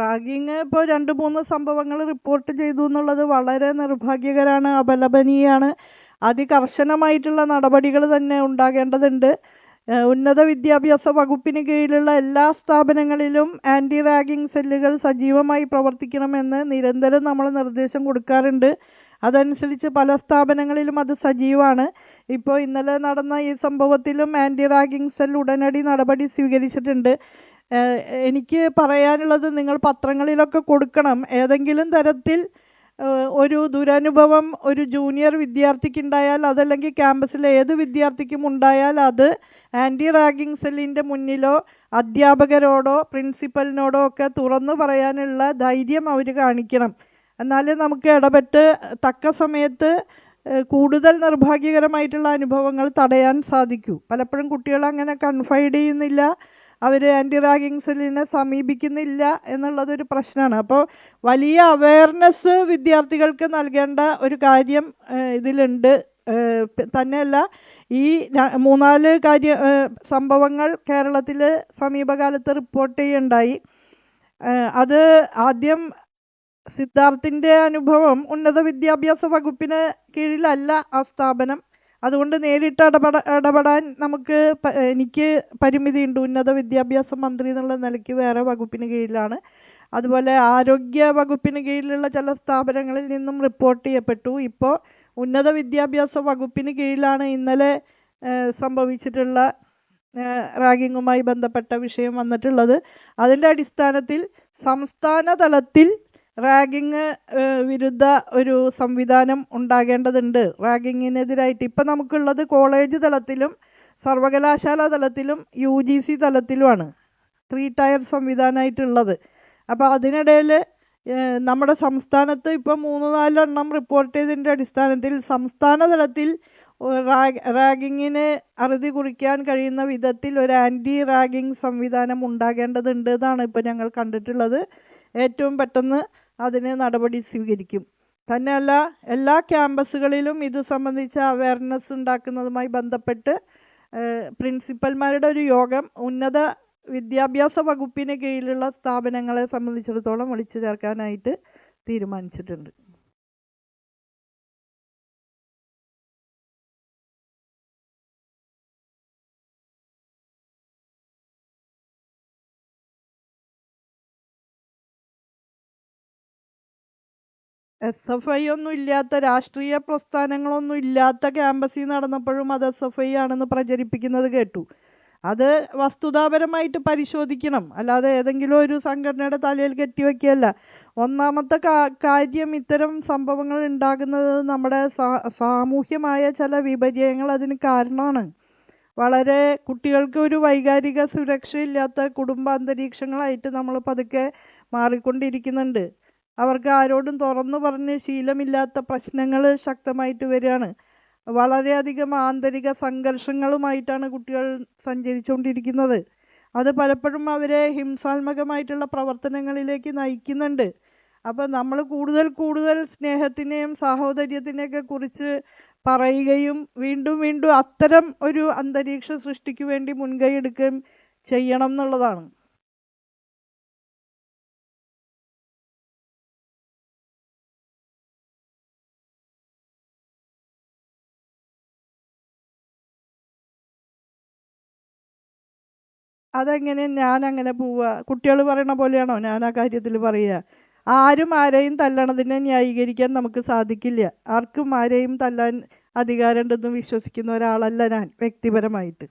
Ragging ഇപ്പോൾ രണ്ട് മൂന്ന് സംഭവങ്ങൾ റിപ്പോർട്ട് ചെയ്തു എന്നുള്ളത് വളരെ നിർഭാഗ്യകരമാണ് അപലപനീയമാണ് അതികർശനമായിട്ടുള്ള നടപടികൾ തന്നെ ഉണ്ടാകേണ്ടതുണ്ട്. ഉന്നത വിദ്യാഭ്യാസ വകുപ്പിന് കീഴിലുള്ള എല്ലാ സ്ഥാപനങ്ങളിലും ആന്റി റാഗിങ് സെല്ലുകൾ സജീവമായി പ്രവർത്തിക്കണമെന്ന് നിരന്തരം നമ്മൾ നിർദ്ദേശം കൊടുക്കാറുണ്ട്. അതനുസരിച്ച് പല സ്ഥാപനങ്ങളിലും അത് സജീവമാണ്. ഇപ്പോൾ ഇന്നലെ നടന്ന ഈ സംഭവത്തിലും ആന്റി റാഗിങ് സെൽ ഉടനടി നടപടി സ്വീകരിച്ചിട്ടുണ്ട്. എനിക്ക് പറയാനുള്ളത് നിങ്ങൾ പത്രങ്ങളിലൊക്കെ കൊടുക്കണം. ഏതെങ്കിലും തരത്തിൽ ഒരു ദുരനുഭവം ഒരു ജൂനിയർ വിദ്യാർത്ഥിക്ക് ഉണ്ടായാൽ അതല്ലെങ്കിൽ ക്യാമ്പസിലെ ഏത് വിദ്യാർത്ഥിക്കും ഉണ്ടായാൽ അത് ആന്റി റാഗിങ് സെല്ലിന്റെ മുന്നിലോ അധ്യാപകരോടോ പ്രിൻസിപ്പലിനോടോ ഒക്കെ തുറന്നു പറയാനുള്ള ധൈര്യം അവർ കാണിക്കണം. എന്നാലേ നമുക്ക് ഇടപെട്ട് തക്ക സമയത്ത് കൂടുതൽ നിർഭാഗ്യകരമായിട്ടുള്ള അനുഭവങ്ങൾ തടയാൻ സാധിക്കൂ. പലപ്പോഴും കുട്ടികൾ അങ്ങനെ കൺഫൈഡ് ചെയ്യുന്നില്ല. അവർ ആന്റി റാഗിങ് സെല്ലിനെ സമീപിക്കുന്നില്ല എന്നുള്ളതൊരു പ്രശ്നമാണ്. അപ്പോൾ വലിയ അവയർനെസ് വിദ്യാർത്ഥികൾക്ക് നൽകേണ്ട ഒരു കാര്യം ഇതിലുണ്ട്. തന്നെയല്ല ഈ മൂന്നാൽ കാര്യ സംഭവങ്ങൾ കേരളത്തിൽ സമീപകാലത്ത് റിപ്പോർട്ട് ചെയ്യുണ്ടായി. അത് ആദ്യം സിദ്ധാർത്ഥിന്റെ അനുഭവം ഉന്നത വിദ്യാഭ്യാസ വകുപ്പിന് കീഴിലല്ല ആ സ്ഥാപനം. അതുകൊണ്ട് നേരിട്ട് ഇടപെട ഇടപെടാൻ നമുക്ക് എനിക്ക് പരിമിതിയുണ്ട്. ഉന്നത വിദ്യാഭ്യാസ മന്ത്രി എന്നുള്ള നിലയ്ക്ക് വേറെ വകുപ്പിന് കീഴിലാണ്. അതുപോലെ ആരോഗ്യ വകുപ്പിന് കീഴിലുള്ള ചില സ്ഥാപനങ്ങളിൽ നിന്നും റിപ്പോർട്ട് ചെയ്യപ്പെട്ടു. ഇപ്പോൾ ഉന്നത വിദ്യാഭ്യാസ വകുപ്പിന് കീഴിലാണ് ഇന്നലെ സംഭവിച്ചിട്ടുള്ള റാഗിങ്ങുമായി ബന്ധപ്പെട്ട വിഷയം വന്നിട്ടുള്ളത്. അതിന്റെ അടിസ്ഥാനത്തിൽ സംസ്ഥാന തലത്തിൽ റാഗിങ് വിരുദ്ധ ഒരു സംവിധാനം ഉണ്ടാകേണ്ടതുണ്ട്. റാഗിങ്ങിനെതിരായിട്ട് ഇപ്പം നമുക്കുള്ളത് കോളേജ് തലത്തിലും സർവകലാശാല തലത്തിലും യു ജി സി തലത്തിലുമാണ്. ത്രീ ടയർ സംവിധാനമായിട്ടുള്ളത് അപ്പോൾ അതിനിടയിൽ നമ്മുടെ സംസ്ഥാനത്ത് ഇപ്പം മൂന്ന് നാലെണ്ണം റിപ്പോർട്ട് ചെയ്തതിന്റെ അടിസ്ഥാനത്തിൽ സംസ്ഥാന തലത്തിൽ റാഗ് റാഗിങ്ങിന് അറുതി കുറിക്കാൻ കഴിയുന്ന വിധത്തിൽ ഒരു ആന്റി റാഗിങ് സംവിധാനം ഉണ്ടാകേണ്ടതുണ്ട് എന്നാണ് ഇപ്പോൾ ഞങ്ങൾ കണ്ടിട്ടുള്ളത്. ഏറ്റവും പെട്ടെന്ന് അതിന് നടപടി സ്വീകരിക്കും. തന്നെയല്ല എല്ലാ ക്യാമ്പസുകളിലും ഇത് സംബന്ധിച്ച അവയർനെസ് ഉണ്ടാക്കുന്നതുമായി ബന്ധപ്പെട്ട് പ്രിൻസിപ്പൽമാരുടെ ഒരു യോഗം ഉന്നത വിദ്യാഭ്യാസ വകുപ്പിന് കീഴിലുള്ള സ്ഥാപനങ്ങളെ സംബന്ധിച്ചിടത്തോളം വിളിച്ചു ചേർക്കാനായിട്ട് തീരുമാനിച്ചിട്ടുണ്ട്. എസ് എഫ് ഐ ഒന്നും ഇല്ലാത്ത രാഷ്ട്രീയ പ്രസ്ഥാനങ്ങളൊന്നും ഇല്ലാത്ത ക്യാമ്പസിൽ നടന്നപ്പോഴും അത് എസ് എഫ് ഐ ആണെന്ന് പ്രചരിപ്പിക്കുന്നത് കേട്ടു. അത് വസ്തുതാപരമായിട്ട് പരിശോധിക്കണം. അല്ലാതെ ഏതെങ്കിലും ഒരു സംഘടനയുടെ തലയിൽ കെട്ടിവെക്കുകയല്ല ഒന്നാമത്തെ കാര്യം ഇത്തരം സംഭവങ്ങൾ ഉണ്ടാകുന്നത് നമ്മുടെ സാമൂഹ്യമായ ചില വിപര്യങ്ങൾ അതിന് കാരണമാണ്. വളരെ കുട്ടികൾക്ക് ഒരു വൈകാരിക സുരക്ഷയില്ലാത്ത കുടുംബ അന്തരീക്ഷങ്ങളായിട്ട് നമ്മൾ പതുക്കെ മാറിക്കൊണ്ടിരിക്കുന്നുണ്ട്. അവർക്ക് ആരോടും തുറന്നു പറഞ്ഞ് ശീലമില്ലാത്ത പ്രശ്നങ്ങൾ ശക്തമായിട്ട് വരികയാണ്. വളരെയധികം ആന്തരിക സംഘർഷങ്ങളുമായിട്ടാണ് കുട്ടികൾ സഞ്ചരിച്ചുകൊണ്ടിരിക്കുന്നത്. അത് പലപ്പോഴും അവരെ ഹിംസാത്മകമായിട്ടുള്ള പ്രവർത്തനങ്ങളിലേക്ക് നയിക്കുന്നുണ്ട്. അപ്പം നമ്മൾ കൂടുതൽ കൂടുതൽ സ്നേഹത്തിനെയും സാഹോദര്യത്തിനെയൊക്കെ കുറിച്ച് പറയുകയും വീണ്ടും വീണ്ടും അത്തരം ഒരു അന്തരീക്ഷം സൃഷ്ടിക്ക് വേണ്ടി മുൻകൈ എടുക്കുകയും ചെയ്യണം എന്നുള്ളതാണ്. അതെങ്ങനെ ഞാൻ അങ്ങനെ പോവുക കുട്ടികൾ പറയണ പോലെയാണോ ഞാൻ ആ കാര്യത്തിൽ പറയുക ആരും ആരെയും തല്ലണതിനെ ന്യായീകരിക്കാൻ നമുക്ക് സാധിക്കില്ല. ആർക്കും ആരെയും തല്ലാൻ അധികാരമുണ്ടെന്ന് വിശ്വസിക്കുന്ന ഒരാളല്ല ഞാൻ വ്യക്തിപരമായിട്ട്.